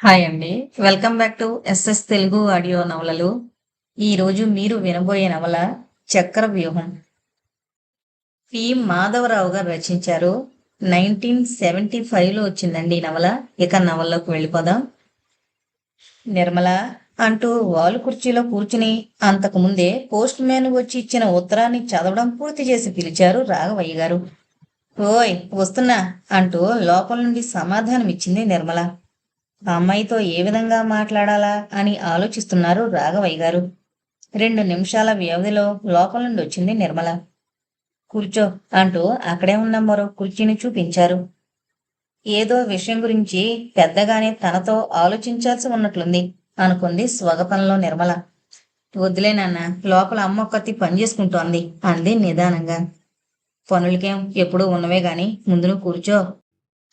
Hi అండి. Welcome back to SS Telugu audio నవలలు. ఈరోజు మీరు వినబోయే నవల చక్ర వ్యూహం. పి. మాధవరావు గారు రచించారు. నైన్టీన్ సెవెంటీ ఫైవ్లో వచ్చిందండి ఈ నవల. ఇక నవల్లోకి వెళ్ళిపోదాం. నిర్మల అంటూ వాలు కుర్చీలో కూర్చుని అంతకు ముందే పోస్ట్ మ్యాన్ వచ్చి ఇచ్చిన ఉత్తరాన్ని చదవడం పూర్తి చేసి పిలిచారు రాఘవయ్య గారు. ఓయ్ వస్తున్నా అంటూ లోపల నుండి సమాధానం ఇచ్చింది నిర్మల. ఆ అమ్మాయితో ఏ విధంగా మాట్లాడాలా అని ఆలోచిస్తున్నారు రాఘవయ్య గారు. రెండు నిమిషాల వ్యవధిలో లోపల నుండి వచ్చింది నిర్మల. కూర్చో అంటూ అక్కడే ఉన్న మరో కుర్చీని చూపించారు. ఏదో విషయం గురించి పెద్దగానే తనతో ఆలోచించాల్సి ఉన్నట్లుంది అనుకుంది స్వగతంలో నిర్మల. వద్దులే నాన్న లోపల అమ్మ ఒక్కతి పని చేసుకుంటోంది అంది నిదానంగా. పనులకేం ఎప్పుడూ ఉన్నవే గాని ముందు నువ్వు కూర్చో.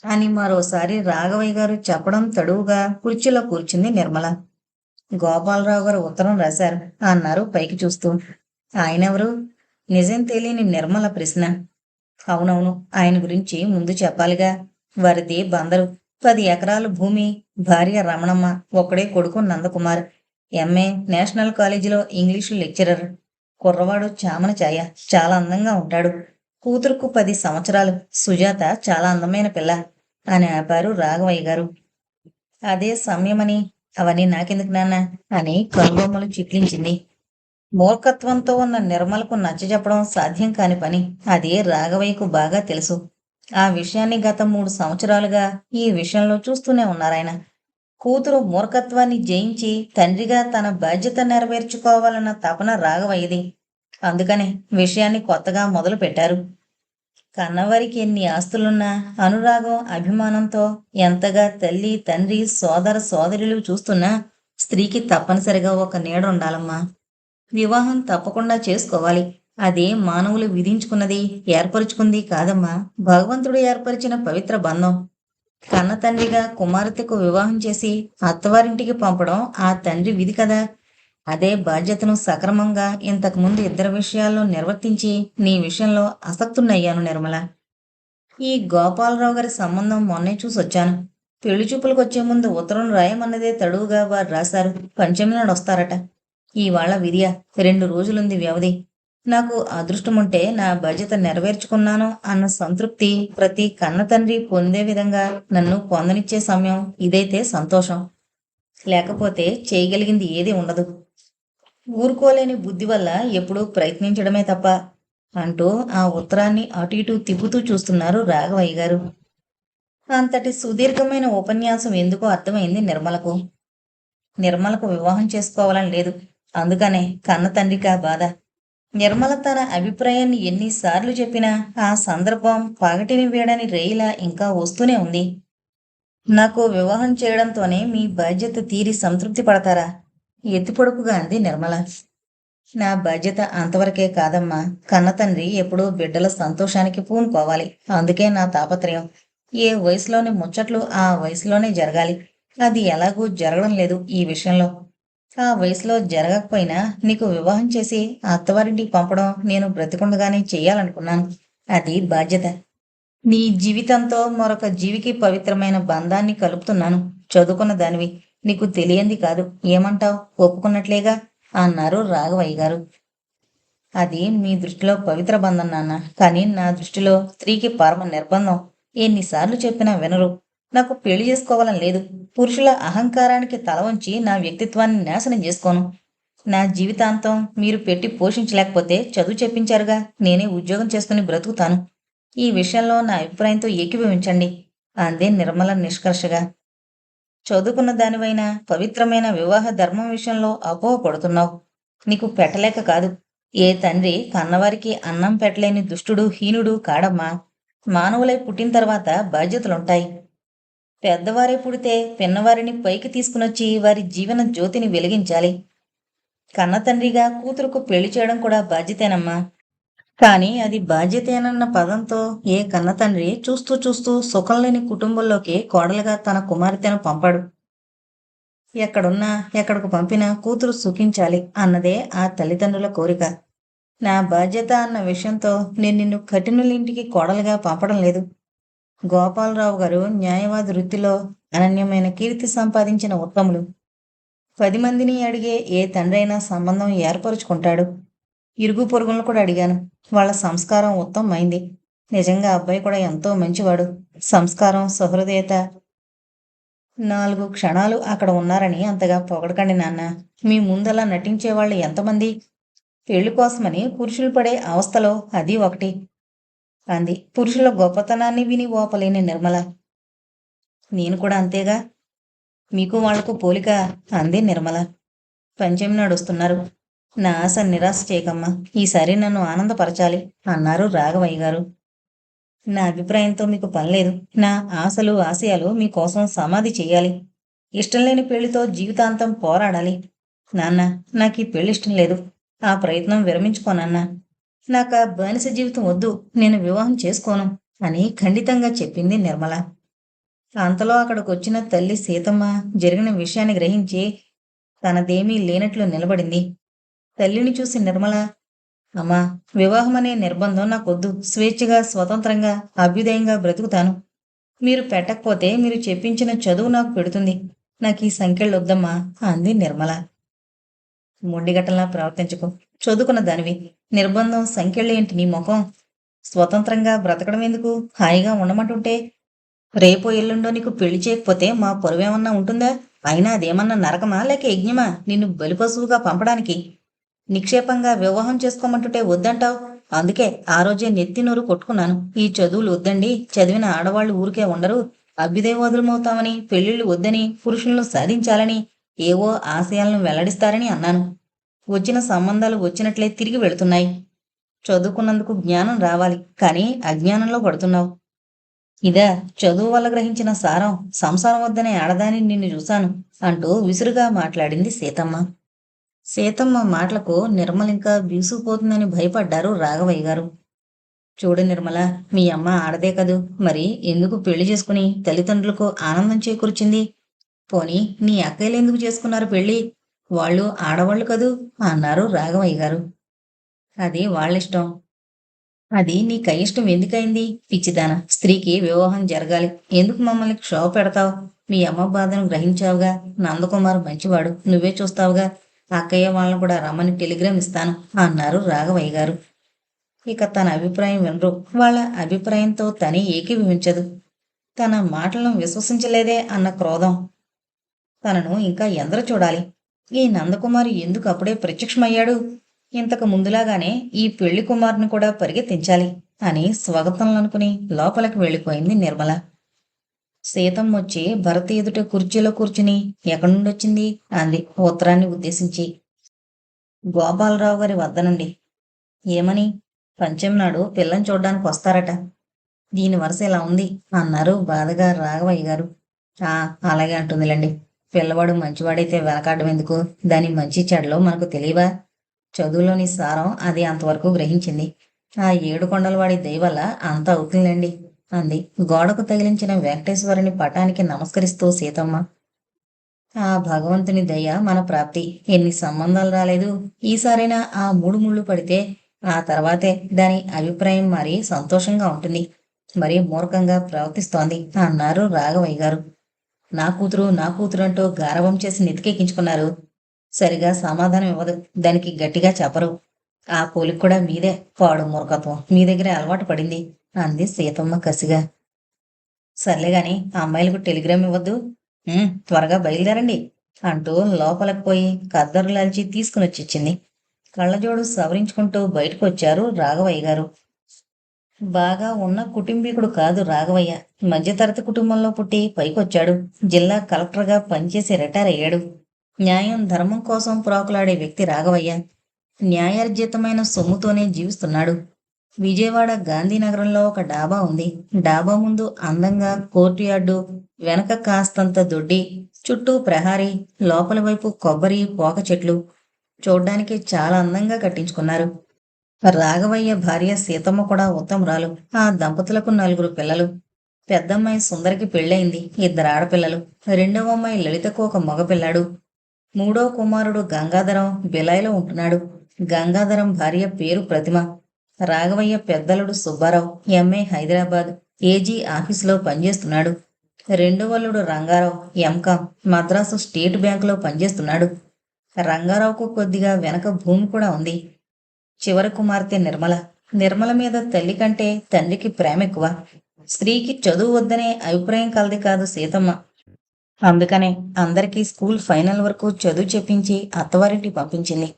అని మరోసారి రాఘవయ్య గారు చెప్పడం తడువుగా కుర్చీలో కూర్చుంది నిర్మల. గోపాలరావు గారు ఉత్తరం రాశారు అన్నారు పైకి చూస్తూ. ఆయనెవరు? నిజం తెలియని నిర్మల ప్రశ్న. అవునవును ఆయన గురించి ముందు చెప్పాలిగా. వారిది బందరు. పది ఎకరాల భూమి. భార్య రమణమ్మ ఒక్కడే కొడుకు నందకుమార్. ఎంఏ నేషనల్ కాలేజీలో ఇంగ్లీషు లెక్చరర్. కుర్రవాడు చామన ఛాయ చాలా అందంగా ఉంటాడు. కూతురుకు పది సంవత్సరాలు. సుజాత చాలా అందమైన పిల్ల అని ఆపారు రాఘవయ్య గారు. అదే సమయమని అవన్నీ నాకెందుకు నాన్న అని కనుబొమ్మలు చిట్లించింది. మూర్ఖత్వంతో ఉన్న నిర్మలకు నచ్చజెప్పడం సాధ్యం కాని పని అది రాఘవయ్యకు బాగా తెలుసు. ఆ విషయాన్ని గత మూడు సంవత్సరాలుగా ఈ విషయంలో చూస్తూనే ఉన్నారాయన కూతురు మూర్ఖత్వాన్ని జయించి తండ్రిగా తన బాధ్యత నెరవేర్చుకోవాలన్న తపన రాఘవయ్యది. అందుకనే విషయాన్ని కొత్తగా మొదలు పెట్టారు. కన్నవారికి ఎన్ని ఆస్తులున్నా అనురాగం అభిమానంతో ఎంతగా తల్లి తండ్రి సోదర సోదరులు చూస్తున్నా స్త్రీకి తప్పనిసరిగా ఒక నీడ ఉండాలమ్మా. వివాహం తప్పకుండా చేసుకోవాలి. అదే మానవులు విధించుకున్నది ఏర్పరుచుకుంది కాదమ్మా. భగవంతుడు ఏర్పరిచిన పవిత్ర బంధం. కన్న తండ్రిగా కుమార్తెకు వివాహం చేసి అత్తవారింటికి పంపడం ఆ తండ్రి విధి కదా. అదే బాధ్యతను సక్రమంగా ఇంతకు ముందు ఇద్దరు విషయాల్లో నిర్వర్తించి నీ విషయంలో అసక్తున్నయ్యాను నిర్మల. ఈ గోపాలరావు గారి సంబంధం మొన్నే చూసొచ్చాను పెళ్ళి చూపులకు వచ్చే ముందు ఉత్తరం రాయమన్నదే తడువుగా వారు రాశారు. పంచమి నాడు వస్తారట ఇవాళ విధియ రెండు రోజులుంది వ్యవధి. నాకు అదృష్టముంటే నా బాధ్యత నెరవేర్చుకున్నాను అన్న సంతృప్తి ప్రతి కన్న తండ్రి పొందే విధంగా నన్ను పొందనిచ్చే సమయం ఇదైతే సంతోషం. లేకపోతే చేయగలిగింది ఏది ఉండదు. ఊరుకోలేని బుద్ధి వల్ల ఎప్పుడూ ప్రయత్నించడమే తప్ప అంటూ ఆ ఉత్తరాన్ని అటు ఇటు తిప్పుతూ చూస్తున్నారు రాఘవయ్య గారు. అంతటి సుదీర్ఘమైన ఉపన్యాసం ఎందుకో అర్థమైంది నిర్మలకు. నిర్మలకు వివాహం చేసుకోవాలని లేదు. అందుకనే కన్న తండ్రికా బాధ. నిర్మల తన అభిప్రాయాన్ని ఎన్నిసార్లు చెప్పినా ఆ సందర్భం పగటిని వేడని రేయిలా ఇంకా వస్తూనే ఉంది. నాకు వివాహం చేయడంతోనే మీ బాధ్యత తీరి సంతృప్తి పడతారా? ఎత్తిపొడుపుగా అంది నిర్మల. నా బాధ్యత అంతవరకే కాదమ్మా. కన్న తండ్రి ఎప్పుడూ బిడ్డల సంతోషానికి పూనుకోవాలి. అందుకే నా తాపత్రయం. ఏ వయసులోని ముచ్చట్లు ఆ వయసులోనే జరగాలి. అది ఎలాగూ జరగడం లేదు ఈ విషయంలో. ఆ వయసులో జరగకపోయినా నీకు వివాహం చేసి అత్తవారింటికి పంపడం నేను బ్రతికుండగానే చేయాలనుకున్నాను అది బాధ్యత. నీ జీవితంతో మరొక జీవికి పవిత్రమైన బంధాన్ని కలుపుతున్నాను. చదువుకున్న దానివి. నీకు తెలియంది కాదు. ఏమంటావ్? ఒప్పుకున్నట్లేగా? అన్నారు రాఘవయ్య గారు అది మీ దృష్టిలో పవిత్ర బంధం నాన్న. కానీ నా దృష్టిలో స్త్రీకి పరమ నిర్బంధం. ఎన్నిసార్లు చెప్పినా వినరు. నాకు పెళ్ళి చేసుకోవాలని లేదు. పురుషుల అహంకారానికి తల వంచి నా వ్యక్తిత్వాన్ని నాశనం చేసుకోను. నా జీవితాంతం మీరు పెట్టి పోషించలేకపోతే చదువు చెప్పించారుగా. నేనే ఉద్యోగం చేసుకుని బ్రతుకుతాను. ఈ విషయంలో నా అభిప్రాయంతో ఏకీభవించండి. అందే నిర్మల నిష్కర్షగా. చదువుకున్న దానివైన పవిత్రమైన వివాహ ధర్మం విషయంలో అపోహ పడుతున్నావు. నీకు పెట్టలేక కాదు. ఏ తండ్రి కన్నవారికి అన్నం పెట్టలేని దుష్టుడు హీనుడు కాడమ్మా. మానవులై పుట్టిన తర్వాత బాధ్యతలుంటాయి. పెద్దవారే పుడితే పిన్నవారిని పైకి తీసుకునొచ్చి వారి జీవన జ్యోతిని వెలిగించాలి. కన్న తండ్రిగా కూతురుకు పెళ్ళి చేయడం కూడా బాధ్యతేనమ్మా. కానీ అది బాధ్యతేనన్న పదంతో ఏ కన్న తండ్రి చూస్తూ చూస్తూ సుఖం లేని కుటుంబంలోకి కోడలుగా తన కుమార్తెను పంపాడు. ఎక్కడున్నా ఎక్కడికి పంపినా కూతురు సుఖించాలి అన్నదే ఆ తల్లిదండ్రుల కోరిక. నా బాధ్యత అన్న విషయంతో నేను నిన్ను కఠినులింటికి కోడలుగా పంపడం లేదు. గోపాలరావు గారు న్యాయవాది వృత్తిలో అనన్యమైన కీర్తి సంపాదించిన ఉత్తములు. పది మందిని అడిగే ఏ తండ్రైనా సంబంధం ఏర్పరుచుకుంటాడు. ఇరుగు పొరుగులను కూడా అడిగాను. వాళ్ళ సంస్కారం ఉత్తమమైంది. నిజంగా అబ్బాయి కూడా ఎంతో మంచివాడు. సంస్కారం సహృదయత. నాలుగు క్షణాలు అక్కడ ఉన్నారని అంతగా పొగడకండి నాన్న. మీ ముందలా నటించే వాళ్ళు ఎంతమంది? పెళ్ళి కోసమని పురుషులు పడే అవస్థలో అది ఒకటి అంది. పురుషుల గొప్పతనాన్ని విని ఓపలేని నిర్మల. నేను కూడా అంతేగా? మీకు వాళ్ళకు పోలిక అంది నిర్మల. పంచమి నాడు వస్తున్నారు. నా ఆశ నిరాశ చేయకమ్మా ఈసారి నన్ను ఆనందపరచాలి అన్నారు రాఘవయ్య గారు. నా అభిప్రాయంతో మీకు పనిలేదు నా ఆశలు ఆశయాలు మీకోసం సమాధి చేయాలి. ఇష్టం లేని పెళ్ళితో జీవితాంతం పోరాడాలి. నాన్న నాకు ఈ పెళ్ళి ఇష్టం లేదు. ఆ ప్రయత్నం విరమించుకోనన్నా. నాకు ఆ బానిస జీవితం వద్దు నేను వివాహం చేసుకోను అని ఖండితంగా చెప్పింది నిర్మల. అంతలో అక్కడికి వచ్చిన తల్లి సీతమ్మ జరిగిన విషయాన్ని గ్రహించి తనదేమీ లేనట్లు నిలబడింది. తల్లిని చూసి నిర్మల అమ్మా వివాహం అనే నిర్బంధం నాకొద్దు. స్వేచ్ఛగా స్వతంత్రంగా అభ్యుదయంగా బ్రతుకుతాను. మీరు పెట్టకపోతే మీరు చెప్పించిన చదువు నాకు పెడుతుంది. నాకు ఈ సంఖ్యలు వద్దమ్మా అంది నిర్మల. మొండిగట్టలా ప్రవర్తించకు. చదువుకున్న దానివి. నిర్బంధం సంఖ్యలేంటి నీ ముఖం? స్వతంత్రంగా బ్రతకడం ఎందుకు? హాయిగా ఉండమంటుంటే? రేపు ఎల్లుండో నీకు పెళ్ళి చేయకపోతే మా పొరువేమన్నా ఉంటుందా? అయినా అదేమన్నా నరకమా లేక యజ్ఞమా? నిన్ను బలిపశువుగా పంపడానికి. నిక్షేపంగా వివాహం చేసుకోమంటుంటే వద్దంటావు? అందుకే ఆ రోజే నెత్తి నోరు కొట్టుకున్నాను. ఈ చదువులు వద్దండి. చదివిన ఆడవాళ్ళు ఊరికే ఉండరు. అభ్యుదయవదులమవుతామని పెళ్ళిళ్ళు వద్దని పురుషులను సాధించాలని ఏవో ఆశయాలను వెల్లడిస్తారని అన్నాను. వచ్చిన సంబంధాలు వచ్చినట్లే తిరిగి వెళుతున్నాయి. చదువుకున్నందుకు జ్ఞానం రావాలి. కానీ అజ్ఞానంలో పడుతున్నావు. ఇదా చదువు వల్ల గ్రహించిన సారం సంసారం వద్దనే ఆడదాని నిన్ను చూశాను అంటూ విసురుగా మాట్లాడింది సీతమ్మ. సీతమ్మ మాటలకు నిర్మల ఇంకా బీసుకుపోతుందని భయపడ్డారు రాఘవయ్య గారు. చూడు నిర్మల మీ అమ్మ ఆడదే కదూ. మరి ఎందుకు పెళ్ళి చేసుకుని తల్లిదండ్రులకు ఆనందం చేకూర్చింది? పోనీ నీ అక్కయ్యలు ఎందుకు చేసుకున్నారు పెళ్ళి? వాళ్ళు ఆడవాళ్ళు కదూ అన్నారు రాఘవయ్య గారు. అది వాళ్ళిష్టం. అది నీ కయిష్టం ఎందుకైంది? పిచ్చిదాన స్త్రీకి వివాహం జరగాలి. ఎందుకు మమ్మల్ని క్షోభ పెడతావు? మీ అమ్మ బాధను గ్రహించావుగా. నందకుమార్ మంచివాడు నువ్వే చూస్తావుగా. అక్కయ్య వాళ్ళని కూడా రమ్మని టెలిగ్రామ్ ఇస్తాను అన్నారు రాఘవయ్య గారు. ఇక తన అభిప్రాయం వినరు. వాళ్ళ అభిప్రాయంతో తనే ఏకీభవించదు. తన మాటలను విశ్వసించలేదే అన్న క్రోధం. తనను ఇంకా ఎందరు చూడాలి. ఈ నందకుమారి ఎందుకు అప్పుడే ప్రత్యక్షమయ్యాడు? ఇంతకు ముందులాగానే ఈ పెళ్ళి కుమారుని కూడా పరిగెత్తించాలి అని స్వాగతంలో అనుకుని లోపలికి వెళ్ళిపోయింది నిర్మల. సీతం వచ్చి భరత ఎదుట కుర్చీలో కూర్చుని ఎక్కడి నుండి వచ్చింది? అంది ఉత్తరాన్ని ఉద్దేశించి. గోపాలరావు గారి వద్ద నుండి. ఏమని? పంచం నాడు పిల్లని చూడ్డానికి వస్తారట. దీని వరుస ఇలా ఉంది అన్నారు బాధగా రాఘవయ్య గారు. ఆ అలాగే అంటుందిలేండి. పిల్లవాడు మంచివాడైతే వెనకాడడం ఎందుకు? దాని మంచి చెడలో మనకు తెలియవా? చదువులోని సారం అది అంతవరకు గ్రహించింది. ఆ ఏడు కొండలవాడి దయ వల్ల అంత అవుతుందండి అంది. గోడకు తగిలించిన వెంకటేశ్వరుని పటానికి నమస్కరిస్తూ సీతమ్మ ఆ భగవంతుని దయ మన ప్రాప్తి. ఎన్ని సంబంధాలు రాలేదు. ఈసారైనా ఆ మూడు ముళ్ళు పడితే ఆ తర్వాతే దాని అభిప్రాయం మరి సంతోషంగా ఉంటుంది. మరి మూర్ఖంగా ప్రవర్తిస్తోంది అన్నారు రాఘవయ్య గారు. నా కూతురు నా కూతురు అంటూ గారవం చేసి నెతికెక్కించుకున్నారు సరిగా సమాధానం ఇవ్వదు. దానికి గట్టిగా చెప్పరు. ఆ పోలికి కూడా మీదే. పాడు మూర్ఖత్వం. మీ దగ్గరే అలవాటు పడింది. అంది సీతమ్మ కసిగా. సర్లే గాని ఆ అమ్మాయిలకు టెలిగ్రామ్ ఇవ్వద్దు. త్వరగా బయలుదేరండి అంటూ లోపలికి పోయి కద్దరులాల్చి తీసుకుని వచ్చిచ్చింది కళ్ళజోడు సవరించుకుంటూ బయటకు వచ్చారు రాఘవయ్య గారు. బాగా ఉన్న కుటుంబీకుడు కాదు రాఘవయ్య. మధ్యతరగతి కుటుంబంలో పుట్టి పైకొచ్చాడు. జిల్లా కలెక్టర్గా పనిచేసి రిటైర్ అయ్యాడు. న్యాయం ధర్మం కోసం ప్రాకులాడే వ్యక్తి రాఘవయ్య. న్యాయార్జితమైన సొమ్ముతోనే జీవిస్తున్నాడు. విజయవాడ గాంధీనగరంలో ఒక డాబా ఉంది. డాబా ముందు అందంగా కోర్టు యార్డు వెనక కాస్తంత దొడ్డి చుట్టూ ప్రహారీ లోపల వైపు కొబ్బరి పోక చెట్లు. చూడ్డానికి చాలా అందంగా కట్టించుకున్నారు. రాఘవయ్య భార్య సీతమ్మ కూడా ఉత్తమరాలు. ఆ దంపతులకు నలుగురు పిల్లలు. పెద్దమ్మాయి సుందరికి పెళ్ళయింది. ఇద్దరు ఆడపిల్లలు. రెండవ అమ్మాయి లలితకు ఒక మగపిల్లాడు. మూడో కుమారుడు గంగాధరం బిలాయిలో ఉంటున్నాడు. గంగాధరం భార్య పేరు ప్రతిమ. రాఘవయ్య పెద్దలుడు సుబ్బారావు ఎంఏ హైదరాబాద్ ఏజీ ఆఫీసులో పనిచేస్తున్నాడు. రెండవల్లుడు రంగారావు ఎంకామ్ మద్రాసు స్టేట్ బ్యాంకులో పనిచేస్తున్నాడు. రంగారావుకు కొద్దిగా వెనక భూమి కూడా ఉంది. చివరి కుమార్తె నిర్మల. నిర్మల మీద తల్లి కంటే తండ్రికి ప్రేమ ఎక్కువ. స్త్రీకి చదువు వద్దనే అభిప్రాయం కలది కాదు సీతమ్మ. అందుకనే అందరికీ స్కూల్ ఫైనల్ వరకు చదువు చెప్పించి అత్తవారింటి పంపించింది.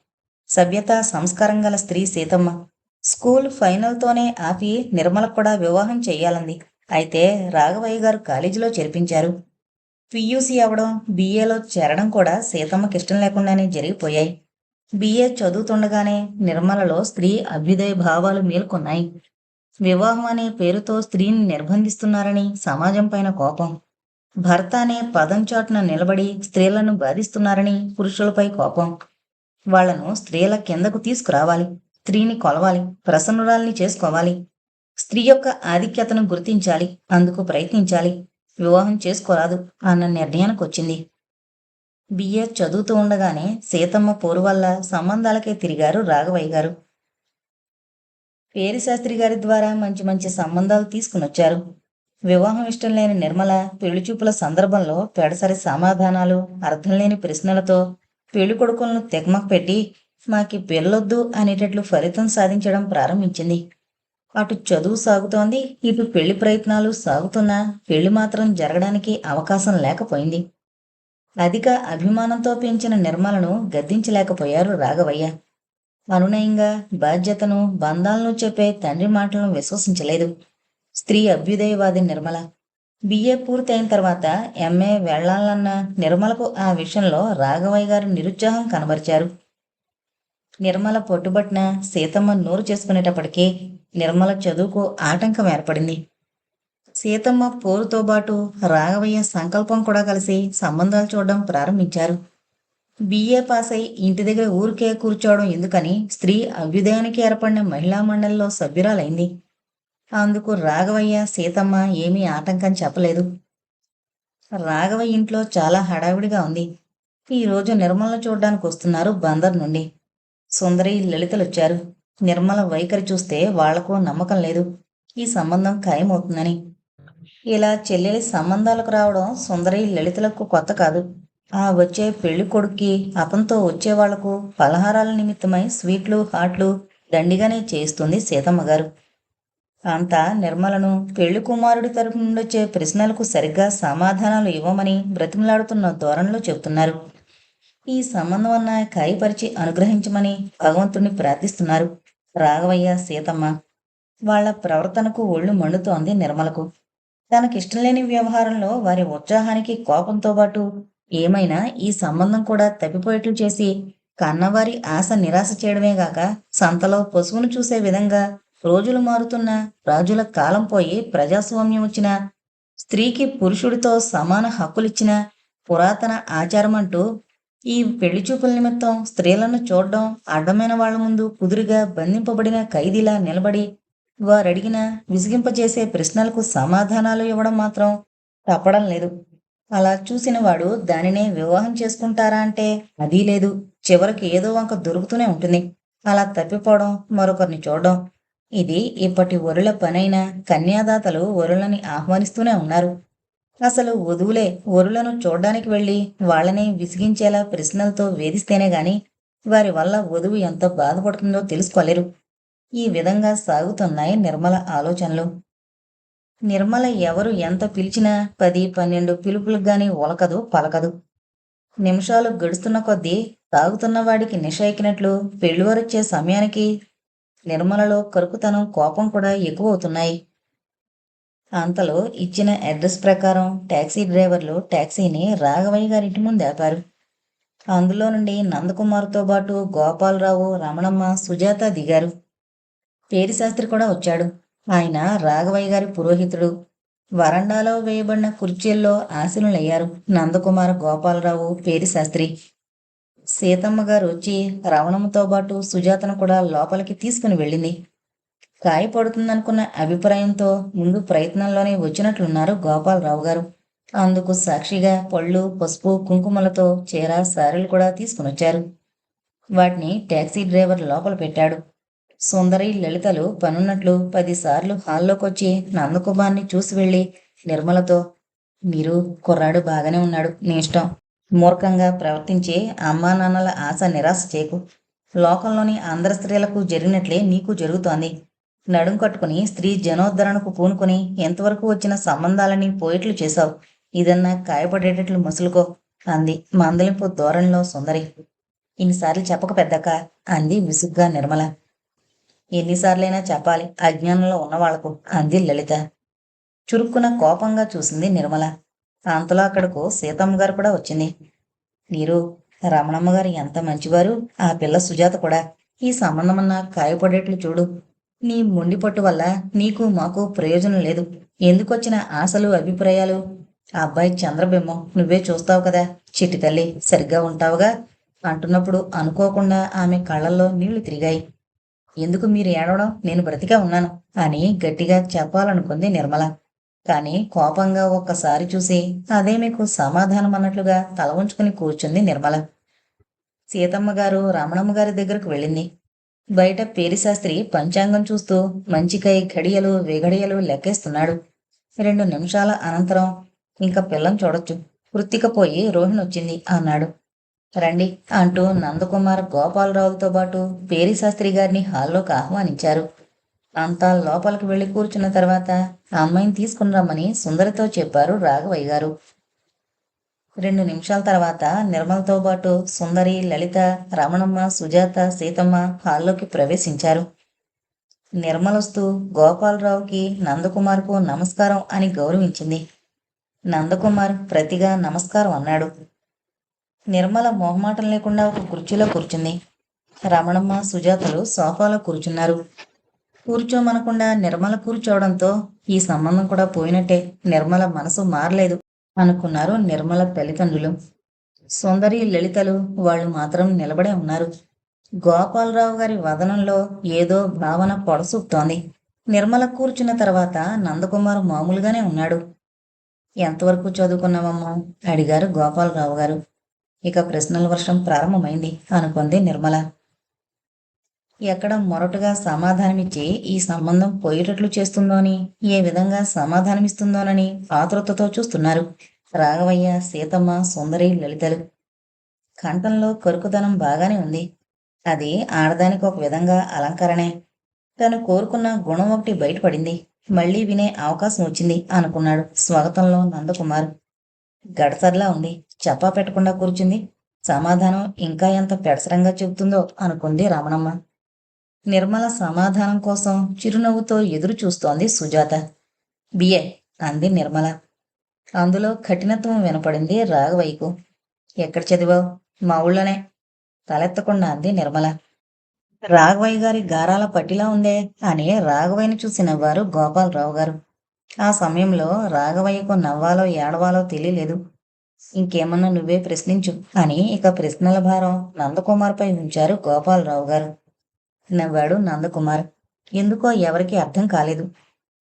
సభ్యత సంస్కారం గల స్త్రీ సీతమ్మ. స్కూల్ ఫైనల్తోనే ఆపి నిర్మలకు కూడా వివాహం చేయాలంది అయితే రాఘవయ్య గారు కాలేజీలో చేర్పించారు. పియూసీ అవడం బీఏలో చేరడం కూడా సీతమ్మకి ఇష్టం లేకుండానే జరిగిపోయాయి. బీఏ చదువుతుండగానే నిర్మలలో స్త్రీ అభ్యుదయ భావాలు మేల్కొన్నాయి. వివాహం అనే పేరుతో స్త్రీని నిర్బంధిస్తున్నారని సమాజం పైన కోపం. భర్త అనే పదం చాటున నిలబడి స్త్రీలను బాధిస్తున్నారని పురుషులపై కోపం. వాళ్ళను స్త్రీల కిందకు తీసుకురావాలి. స్త్రీని కొలవాలి ప్రసన్నురాల్ని చేసుకోవాలి. స్త్రీ యొక్క ఆధిక్యతను గుర్తించాలి అందుకు ప్రయత్నించాలి. వివాహం చేసుకోరాదు అన్న నిర్ణయానికి వచ్చింది. బిఏ చదువుతూ ఉండగానే సీతమ్మ పోరు వల్ల సంబంధాలకే తిరిగారు రాఘవయ్య గారు. పేరిశాస్త్రి గారి ద్వారా మంచి మంచి సంబంధాలు తీసుకునొచ్చారు వివాహం ఇష్టం లేని నిర్మల పెళ్ళిచూపుల సందర్భంలో పెడసరి సమాధానాలు అర్థం లేని ప్రశ్నలతో పెళ్ళి కొడుకులను తెగమకు పెట్టి మాకి పెళ్ళొద్దు అనేటట్లు ఫలితం సాధించడం ప్రారంభించింది. అటు చదువు సాగుతోంది ఇటు పెళ్ళి ప్రయత్నాలు సాగుతున్నా పెళ్ళి మాత్రం జరగడానికి అవకాశం లేకపోయింది. అధిక అభిమానంతో పెంచిన నిర్మలను గద్దించలేకపోయారు రాఘవయ్య. అనునయంగా బాధ్యతను బంధాలను చెప్పే తండ్రి మాటలను విశ్వసించలేదు. స్త్రీ అభ్యుదయవాది నిర్మల. బిఏ పూర్తయిన తర్వాత ఎంఏ వెళ్ళాలన్న నిర్మలకు ఆ విషయంలో రాఘవయ్య గారు నిరుత్సాహం కనబరిచారు. నిర్మల పొట్టుబట్టిన సీతమ్మ నోరు చేసుకునేటప్పటికీ నిర్మల చదువుకు ఆటంకం ఏర్పడింది. సీతమ్మ పోరుతో పాటు రాఘవయ్య సంకల్పం కూడా కలిసి సంబంధాలు చూడడం ప్రారంభించారు. బీఏ పాస్ అయి ఇంటి దగ్గర ఊరికే కూర్చోవడం ఎందుకని స్త్రీ అభ్యుదయానికి ఏర్పడిన మహిళా మండలిలో సభ్యురాలైంది. అందుకు రాఘవయ్య సీతమ్మ ఏమీ ఆటంకం చెప్పలేదు. రాఘవయ్య ఇంట్లో చాలా హడావిడిగా ఉంది. ఈరోజు నిర్మల నిర్మలను చూడడానికి వస్తున్నారు బందర్ నుండి. సుందరి లలితలొచ్చారు. నిర్మల వైఖరి చూస్తే వాళ్ళకు నమ్మకం లేదు. ఈ సంబంధం ఖాయమవుతుందని. ఇలా చెల్లెలి సంబంధాలకు రావడం సుందరి లలితలకు కొత్త కాదు. ఆ వచ్చే పెళ్ళి కొడుక్కి అతనితో వచ్చే వాళ్ళకు పలహారాల నిమిత్తమై స్వీట్లు హాట్లు దండిగానే చేస్తుంది సీతమ్మ గారు. అంతా నిర్మలను పెళ్ళి కుమారుడి తరపు నుండి వచ్చే ప్రశ్నలకు సరిగ్గా సమాధానాలు ఇవ్వమని బ్రతిమలాడుతున్న ధోరణిలో చెబుతున్నారు. ఈ సంబంధం అన్న అనుగ్రహించమని భగవంతుణ్ణి ప్రార్థిస్తున్నారు. రాఘవయ్య సీతమ్మ వాళ్ళ ప్రవర్తనకు ఒళ్ళు మండుతోంది నిర్మలకు. తనకిష్టం లేని వ్యవహారంలో వారి ఉత్సాహానికి కోపంతో పాటు ఏమైనా ఈ సంబంధం కూడా తప్పిపోయేట్లు చేసి కన్నవారి ఆశ నిరాశ చేయడమే గాక సంతలో పశువును చూసే విధంగా రోజులు మారుతున్న రాజుల కాలం పోయి ప్రజాస్వామ్యం వచ్చిన స్త్రీకి పురుషుడితో సమాన హక్కులిచ్చిన పురాతన ఆచారం అంటూ ఈ పెళ్ళి చూపుల నిమిత్తం స్త్రీలను చూడడం అడ్డమైన వాళ్ళ ముందు కుదురుగా బంధింపబడిన ఖైదీలా నిలబడి వారడిగిన విసిగింపజేసే ప్రశ్నలకు సమాధానాలు ఇవ్వడం మాత్రం తప్పడం లేదు. అలా చూసిన వాడు దానినే వివాహం చేసుకుంటారా అంటే అదీ లేదు. చివరికి ఏదో వంక దొరుకుతూనే ఉంటుంది. అలా తప్పిపోవడం మరొకరిని చూడడం. ఇది ఇప్పటి వరుల పనైన కన్యాదాతలు వరులని ఆహ్వానిస్తూనే ఉన్నారు. అసలు వధువులే వరులను చూడ్డానికి వెళ్ళి వాళ్ళని విసిగించేలా ప్రశ్నలతో వేధిస్తేనే గాని వారి వల్ల వధువు ఎంత బాధపడుతుందో తెలుసుకోలేరు. ఈ విధంగా సాగుతున్నాయి నిర్మల ఆలోచనలు. నిర్మల ఎవరు ఎంత పిలిచినా పది పన్నెండు పిలుపులకు గాని ఒలకదు పలకదు. నిమిషాలు గడుస్తున్న కొద్దీ తాగుతున్న వాడికి నిష ఎక్కినట్లు పెళ్ళివారొచ్చే సమయానికి నిర్మలలో కరుకుతనం కోపం కూడా ఎక్కువవుతున్నాయి అంతలో ఇచ్చిన అడ్రస్ ప్రకారం ట్యాక్సీ డ్రైవర్లు టాక్సీని రాఘవయ్య గారింటి ముందు ఆపారు. అందులో నుండి నందకుమార్తో పాటు గోపాలరావు రమణమ్మ సుజాత దిగారు. పేరి శాస్త్రి కూడా వచ్చాడు. ఆయన రాఘవయ్య గారి పురోహితుడు. వరండాలో వేయబడిన కుర్చీల్లో ఆశీనులయ్యారు నందకుమార్ గోపాలరావు పేరి శాస్త్రి. సీతమ్మ గారు వచ్చి రవణమ్మతో పాటు సుజాతను కూడా లోపలికి తీసుకుని వెళ్ళింది. గాయపడుతుందనుకున్న అభిప్రాయంతో ముందు ప్రయత్నంలోనే వచ్చినట్లున్నారు గోపాలరావు గారు. అందుకు సాక్షిగా పళ్ళు పసుపు కుంకుమలతో చీర సారీలు కూడా తీసుకునొచ్చారు. వాటిని ట్యాక్సీ డ్రైవర్ లోపల పెట్టాడు. సుందరి లలితలు పనున్నట్లు పదిసార్లు హాల్లోకొచ్చి నందకుమార్ని చూసి వెళ్ళి నిర్మలతో మీరు కుర్రాడు బాగానే ఉన్నాడు నీ ఇష్టం. మూర్ఖంగా ప్రవర్తించే అమ్మా నాన్నల ఆశ నిరాశ చేయకు లోకంలోని అందరి స్త్రీలకు జరిగినట్లే నీకు జరుగుతోంది. నడుం కట్టుకుని స్త్రీ జనోద్ధరణకు పూనుకొని ఎంతవరకు వచ్చిన సంబంధాలని పోయిట్లు చేశావు? ఇదన్నా కాయపడేటట్లు ముసులుకో అంది మందలింపు ధోరణిలో సుందరి. ఇన్నిసార్లు చెప్పక పెద్దక అంది విసుగ్గా నిర్మల. ఎన్నిసార్లైనా చెప్పాలి అజ్ఞానంలో ఉన్నవాళ్ళకు అంది లలిత. చురుక్కున కోపంగా చూసింది నిర్మల. అంతలో అక్కడకు సీతమ్మ గారు కూడా వచ్చింది. నీరు రమణమ్మ గారు ఎంత మంచివారు ఆ పిల్ల సుజాత కూడా. ఈ సంబంధమన్నా కాయపడేట్లు చూడు నీ మొండి పట్టు వల్ల నీకు మాకు ప్రయోజనం లేదు. ఎందుకొచ్చిన ఆశలు అభిప్రాయాలు? ఆ అబ్బాయి చంద్రబింబం నువ్వే చూస్తావు కదా. చిట్టి తల్లి సరిగ్గా ఉంటావుగా? అంటున్నప్పుడు అనుకోకుండా ఆమె కళ్ళల్లో నీళ్ళు తిరిగాయి. ఎందుకు మీరు ఏడవడం? నేను బ్రతిగా ఉన్నాను అని గట్టిగా చెప్పాలనుకుంది నిర్మల. కాని కోపంగా ఒక్కసారి చూసి అదే మీకు సమాధానం అన్నట్లుగా తల ఉంచుకుని కూర్చుంది నిర్మల. సీతమ్మ గారు రమణమ్మ గారి దగ్గరకు వెళ్ళింది. బయట పేరిశాస్త్రి పంచాంగం చూస్తూ మంచికై ఘడియలు వెగడియలు లెక్కేస్తున్నాడు. రెండు నిమిషాల అనంతరం ఇంకా పిల్లం చూడొచ్చు. వృత్తికపోయి రోహిణి వచ్చింది అన్నాడు. రండి అంటూ నందకుమార్ గోపాలరావులతో పాటు పేరిశాస్త్రి గారిని హాల్లోకి ఆహ్వానించారు. అంతా లోపలికి వెళ్ళి కూర్చున్న తర్వాత ఆ అమ్మాయిని తీసుకుని రమ్మని సుందరితో చెప్పారు రాఘవయ్య గారు. రెండు నిమిషాల తర్వాత నిర్మలతో పాటు సుందరి లలిత రమణమ్మ సుజాత సీతమ్మ హాల్లోకి ప్రవేశించారు. నిర్మలొస్తూ గోపాలరావుకి నందకుమార్కు నమస్కారం అని గౌరవించింది. నందకుమార్ ప్రతిగా నమస్కారం అన్నాడు. నిర్మల మొహమాటం లేకుండా ఒక కుర్చీలో కూర్చుంది. రమణమ్మ సుజాతలు సోఫాలో కూర్చున్నారు. కూర్చోమనకుండా నిర్మల కూర్చోవడంతో ఈ సంబంధం కూడా పోయినట్టే. నిర్మల మనసు మారలేదు. అనుకున్నారు నిర్మల తల్లిదండ్రులు. సుందరి లలితలు వాళ్ళు మాత్రం నిలబడే ఉన్నారు. గోపాలరావు గారి వదనంలో ఏదో భావన పొడసూపుతోంది. నిర్మల కూర్చున్న తర్వాత నందకుమార్ మామూలుగానే ఉన్నాడు. ఎంతవరకు చదువుకున్నామమ్మా అడిగారు గోపాలరావు గారు. ఇక ప్రశ్నల వర్షం ప్రారంభమైంది అనుకుంది నిర్మల. ఎక్కడ మొరటుగా సమాధానమిచ్చి ఈ సంబంధం పోయేటట్లు చేస్తుందోని? ఏ విధంగా సమాధానమిస్తుందోనని ఆతృతతో చూస్తున్నారు రాఘవయ్య సీతమ్మ సుందరి లలితలు. కంఠంలో కొరుకుదనం బాగానే ఉంది. అది ఆడదానికి ఒక విధంగా అలంకరణే. తను కోరుకున్న గుణం ఒకటి బయటపడింది. మళ్ళీ వినే అవకాశం వచ్చింది అనుకున్నాడు స్వాగతంలో నందకుమార్. గడసర్లా ఉంది. చెప్పా పెట్టకుండా కూర్చుంది. సమాధానం ఇంకా ఎంత పెడసరంగా చెబుతుందో అనుకుంది రమణమ్మ నిర్మల సమాధానం కోసం చిరునవ్వుతో ఎదురు చూస్తోంది సుజాత. బిఏ అంది నిర్మల. అందులో కఠినత్వం వినపడింది రాఘవయ్యకు. ఎక్కడ చదివావు? మా ఊళ్ళోనే. తలెత్తకుండా అంది నిర్మల. రాఘవయ్య గారి గారాల పట్టిలా ఉందే అని రాఘవయ్యను చూసి నవ్వారు గోపాలరావు గారు. ఆ సమయంలో రాఘవయ్యకు నవ్వాలో ఏడవాలో తెలియలేదు. ఇంకేమన్నా నువ్వే ప్రశ్నించు అని ఇక ప్రశ్నల భారం నందకుమార్పై ఉంచారు గోపాలరావు గారు. నవ్వాడు నందకుమార్. ఎందుకో ఎవరికి అర్థం కాలేదు.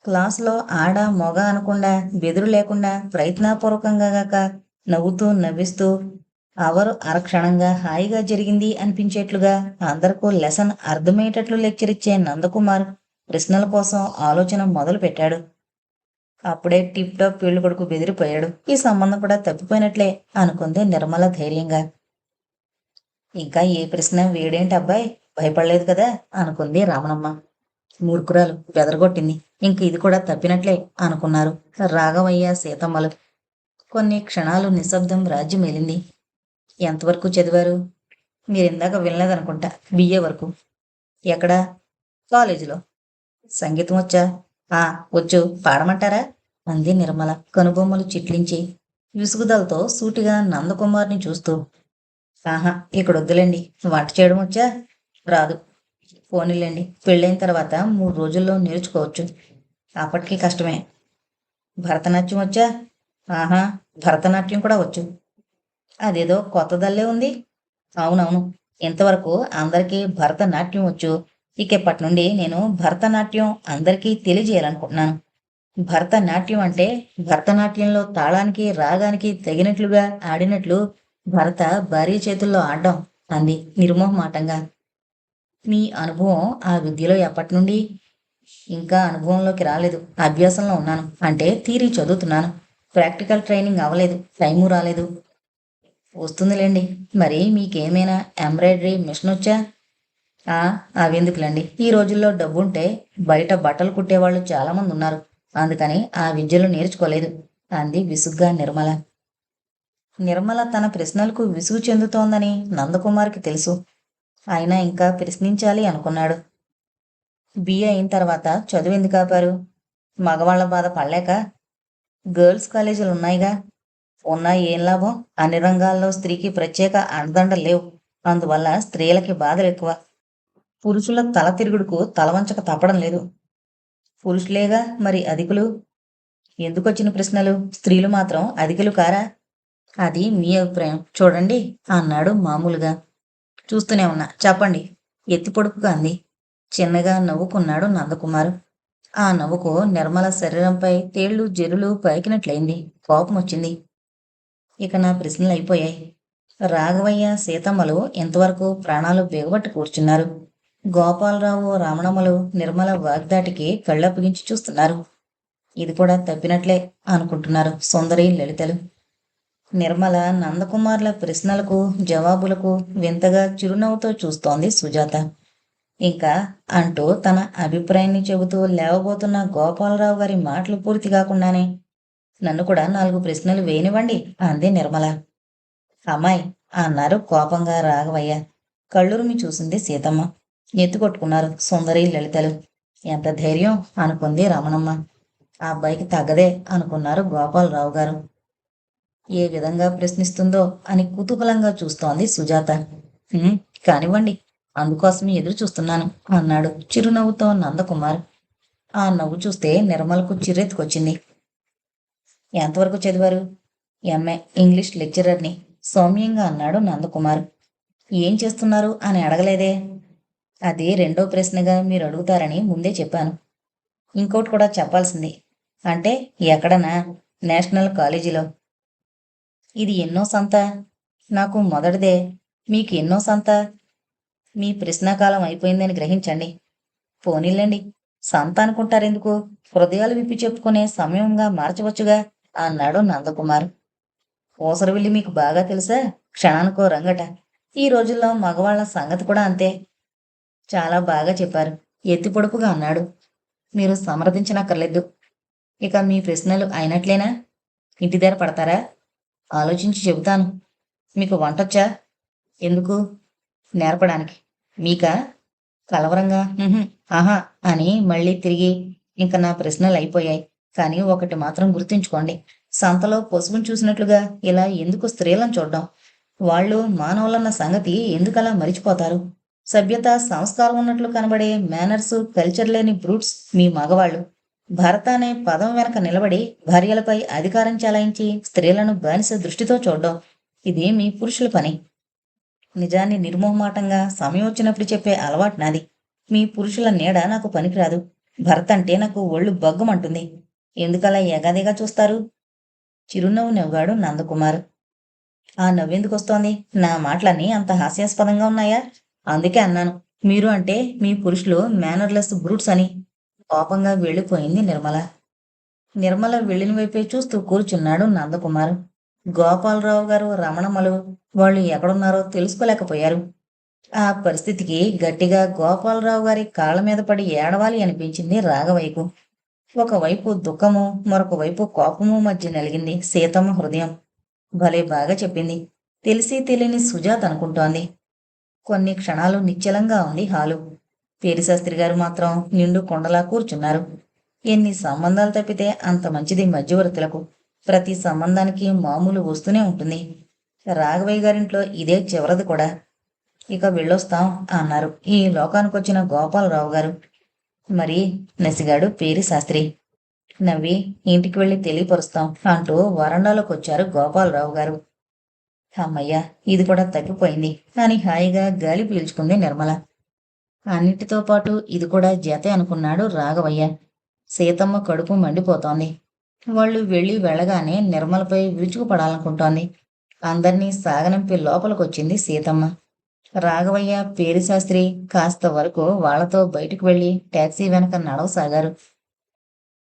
క్లాసులో ఆడ మొగ అనకుండా బెదురు లేకుండా ప్రయత్నపూర్వకంగా గాక నవ్వుతూ నవ్విస్తూ అవరు అరక్షణంగా హాయిగా జరిగింది అనిపించేట్లుగా అందరికీ లెసన్ అర్థమయ్యేటట్లు లెక్చర్ ఇచ్చే నందకుమార్ ప్రశ్నల కోసం ఆలోచన మొదలు పెట్టాడు అప్పుడే టిప్ టాప్ పెళ్ళి కొడుకు బెదిరిపోయాడు. ఈ సంబంధం కూడా తప్పిపోయినట్లే అనుకుంది నిర్మల ధైర్యంగా. ఇంకా ఏ ప్రశ్న? వేడేంటి అబ్బాయి? భయపడలేదు కదా అనుకుంది రామణమ్మ మూర్ఖురాలు బెదరగొట్టింది ఇంక ఇది కూడా తప్పినట్లే అనుకున్నారు రాఘవయ్య సీతమ్మలు. కొన్ని క్షణాలు నిశ్శబ్దం రాజ్యం వెళ్ళింది ఎంతవరకు చదివారు? మీరిందాక వినలేదనుకుంటా బిఏ వరకు. ఎక్కడా? కాలేజీలో. సంగీతం వచ్చా? ఆ వచ్చు. పాడమంటారా? అంది నిర్మల కనుబొమ్మలు చిట్లించి. విసుగుదలతో సూటిగా నందకుమార్ని చూస్తూ. ఆహా ఇక్కడ వద్దులేండి వంట చేయడం వచ్చా? రాదు. పోనీలేండి. పెళ్ళైన తర్వాత మూడు రోజుల్లో నేర్చుకోవచ్చు. అప్పటికి కష్టమే. భరతనాట్యం వచ్చా? ఆహా భరతనాట్యం కూడా వచ్చు. అదేదో కొత్తదల్లే ఉంది? అవునవును. ఇంతవరకు అందరికీ భరతనాట్యం వచ్చు. ఇకప్పటి నుండి నేను భరతనాట్యం అందరికీ తెలియజేయాలనుకుంటున్నాను. భరతనాట్యం అంటే భరతనాట్యంలో తాళానికి రాగానికి తగినట్లుగా ఆడినట్లు భరత భార్య చేతుల్లో ఆడడం అంది నిర్మోహమాటంగా. మీ అనుభవం ఆ విద్యలో ఎప్పటి నుండి ఇంకా అనుభవంలోకి రాలేదు. అభ్యాసంలో ఉన్నాను. అంటే థీరీ చదువుతున్నాను. ప్రాక్టికల్ ట్రైనింగ్ అవ్వలేదు. టైము రాలేదు. వస్తుందిలేండి. మరి మీకేమైనా ఎంబ్రాయిడరీ మిషన్ వచ్చా? ఆ, అవెందుకులండి. ఈ రోజుల్లో డబ్బుంటే బయట బట్టలు కుట్టేవాళ్ళు చాలామంది ఉన్నారు. అందుకని ఆ విద్యలు నేర్చుకోలేదు. అంది విసుగ్గా నిర్మల. నిర్మల తన ప్రశ్నలకు విసుగు చెందుతోందని నందకుమార్కి తెలుసు. ఆయన ఇంకా ప్రశ్నించాలి అనుకున్నాడు. బిఏ అయిన తర్వాత చదువు ఎందుకు ఆపారు? మగవాళ్ళ బాధ పడలేక? గర్ల్స్ కాలేజీలు ఉన్నాయిగా? ఉన్నా ఏం లాభం? అన్ని రంగాల్లో స్త్రీకి ప్రత్యేక అండదండలు లేవు. అందువల్ల స్త్రీలకి బాధలు ఎక్కువ. పురుషుల తల తిరుగుడుకు తలవంచక తప్పడం లేదు. పురుషులేగా మరి అధికులు? ఎందుకొచ్చిన ప్రశ్నలు? స్త్రీలు మాత్రం అధికులు కారా? అది మీ అభిప్రాయం. చూడండి అన్నాడు మామూలుగా. చూస్తూనే ఉన్నా. చెప్పండి. ఎత్తి పొడుపుగా అంది చిన్నగా నవ్వుకున్నాడు నందకుమారు. ఆ నవ్వుకు నిర్మల శరీరంపై తేళ్ళు జెరులు పైకినట్లయింది. కోపం వచ్చింది ఇక నా ప్రశ్నలు అయిపోయాయి. రాఘవయ్య సీతమ్మలు ఇంతవరకు ప్రాణాలు బిగబట్టి కూర్చున్నారు. గోపాలరావు రమణమ్మలు నిర్మల వాగ్దాటికి కళ్ళప్పగించి చూస్తున్నారు. ఇది కూడా తప్పినట్లే అనుకుంటున్నారు సుందరి లలితలు. నిర్మల నందకుమార్ల ప్రశ్నలకు జవాబులకు వింతగా చిరునవ్వుతో చూస్తోంది సుజాత. ఇంకా అంటూ తన అభిప్రాయాన్ని చెబుతూ లేవబోతున్న గోపాలరావు గారి మాటలు పూర్తి కాకుండానే నన్ను కూడా నాలుగు ప్రశ్నలు వేయనివ్వండి అంది నిర్మల. అమ్మాయి అన్నారు కోపంగా రాఘవయ్య. కళ్ళురుమి చూసింది సీతమ్మ. ఎత్తుకొట్టుకున్నారు సుందరి లలితలు. ఎంత ధైర్యం అనుకుంది రమణమ్మ. ఆ అబ్బాయికి తగ్గదే అనుకున్నారు గోపాలరావు గారు. ఏ విధంగా ప్రశ్నిస్తుందో అని కుతూహలంగా చూస్తోంది సుజాత. కానివ్వండి అందుకోసమే ఎదురు చూస్తున్నాను అన్నాడు చిరునవ్వుతో నందకుమార్. ఆ నవ్వు చూస్తే నిర్మలకు చిరెత్తుకొచ్చింది ఎంతవరకు చదివారు? ఎంఏ ఇంగ్లీష్ లెక్చరర్ని సౌమ్యంగా అన్నాడు నందకుమార్. ఏం చేస్తున్నారు? అని అడగలేదే. అది రెండో ప్రశ్నగా మీరు అడుగుతారని ముందే చెప్పాను. ఇంకోటి కూడా చెప్పాల్సింది. అంటే ఎక్కడనా? నేషనల్ కాలేజీలో. ఇది ఎన్నో సంత. నాకు మొదటిదే. మీకు ఎన్నో సంత. మీ ప్రశ్నాకాలం అయిపోయిందని గ్రహించండి. పోనీళ్ళండి సంత అనుకుంటారెందుకు? హృదయాలు విప్పి చెప్పుకునే సమయంగా మార్చవచ్చుగా అన్నాడు నందకుమార్. ఊసరవిల్లి మీకు బాగా తెలుసా? క్షణానికో రంగట. ఈ రోజుల్లో మగవాళ్ళ సంగతి కూడా అంతే. చాలా బాగా చెప్పారు. ఎత్తి పొడుపుగా అన్నాడు. మీరు సమర్థించనక్కర్లేదు. ఇక మీ ప్రశ్నలు అయినట్లేనా? ఇంటి దగ్గర పడతారా? ఆలోచించి చెబుతాను. మీకు వంటొచ్చా? ఎందుకు? నేర్పడానికి. మీకా? కలవరంగా? ఆహా అని మళ్ళీ తిరిగి ఇంకా నా ప్రశ్నలు అయిపోయాయి. కానీ ఒకటి మాత్రం గుర్తుంచుకోండి. సంతలో పశువును చూసినట్లుగా ఇలా ఎందుకు స్త్రీలను చూడడం? వాళ్ళు మానవులన్న సంగతి ఎందుకలా మరిచిపోతారు? సభ్యత సంస్కారం ఉన్నట్లు కనబడే మేనర్స్ కల్చర్ లేని బ్రూట్స్ మీ మగవాళ్ళు. భర్త అనే పదం వెనక నిలబడి భార్యలపై అధికారం చెలాయించి స్త్రీలను బానిస దృష్టితో చూడడం ఇది మీ పురుషుల పని. నిజాన్ని నిర్మోహమాటంగా సమయం వచ్చినప్పుడు చెప్పే అలవాటు నాది. మీ పురుషుల నీడ నాకు పనికిరాదు. భర్త అంటే నాకు ఒళ్ళు బగ్గుమంటుంది. ఎందుకలా ఎగాదిగా చూస్తారు? చిరునవ్వు నవ్వాడు నందకుమార్. ఆ నవ్వెందుకు వస్తోంది? నా మాటలన్నీ అంత హాస్యాస్పదంగా ఉన్నాయా? అందుకే అన్నాను. మీరు అంటే మీ పురుషులు మేనర్లెస్ బ్రూట్స్ అని. కోపంగా వెళ్ళిపోయింది నిర్మల. నిర్మల వెళ్ళిన వైపే చూస్తూ కూర్చున్నాడు నందకుమార్. గోపాలరావు గారు రమణమ్మలు వాళ్ళు ఎక్కడున్నారో తెలుసుకోలేకపోయారు. ఆ పరిస్థితికి గట్టిగా గోపాలరావు గారి కాళ్ళ మీద పడి ఏడవాలి అనిపించింది రాఘవైపు ఒకవైపు దుఃఖము మరొక వైపు కోపము మధ్య నలిగింది సీతమ్మ హృదయం. భలే బాగా చెప్పింది. తెలిసి తెలియని సుజాత్ అనుకుంటోంది. కొన్ని క్షణాలు నిశ్చలంగా ఉంది హాలు. పేరిశాస్త్రి గారు మాత్రం నిండు కొండలా కూర్చున్నారు. ఎన్ని సంబంధాలు తప్పితే అంత మంచిది మధ్యవర్తులకు. ప్రతి సంబంధానికి మామూలు వస్తూనే ఉంటుంది. రాఘవయ్య గారింట్లో ఇదే చివరది కూడా. ఇక వెళ్ళొస్తాం అన్నారు. ఈ లోకానికి వచ్చిన గోపాలరావు గారు. మరి నసిగాడు పేరి శాస్త్రి. నవ్వి ఇంటికి వెళ్ళి తెలియపరుస్తాం అంటూ వరండాలోకి వచ్చారు గోపాలరావు గారు. అమ్మయ్య ఇది కూడా తగ్గిపోయింది. అని హాయిగా గాలి పీల్చుకుంది నిర్మల. అన్నిటితో పాటు ఇది కూడా జతే అనుకున్నాడు రాఘవయ్య. సీతమ్మ కడుపు మండిపోతోంది. వాళ్ళు వెళ్ళి వెళ్ళగానే నిర్మలపై విరుచుకుపడాలనుకుంటోంది. అందర్నీ సాగనంపి లోపలికొచ్చింది సీతమ్మ. రాఘవయ్య పేరిశాస్త్రి కాస్త వరకు వాళ్ళతో బయటకు వెళ్ళి టాక్సీ వెనక నడవసాగారు.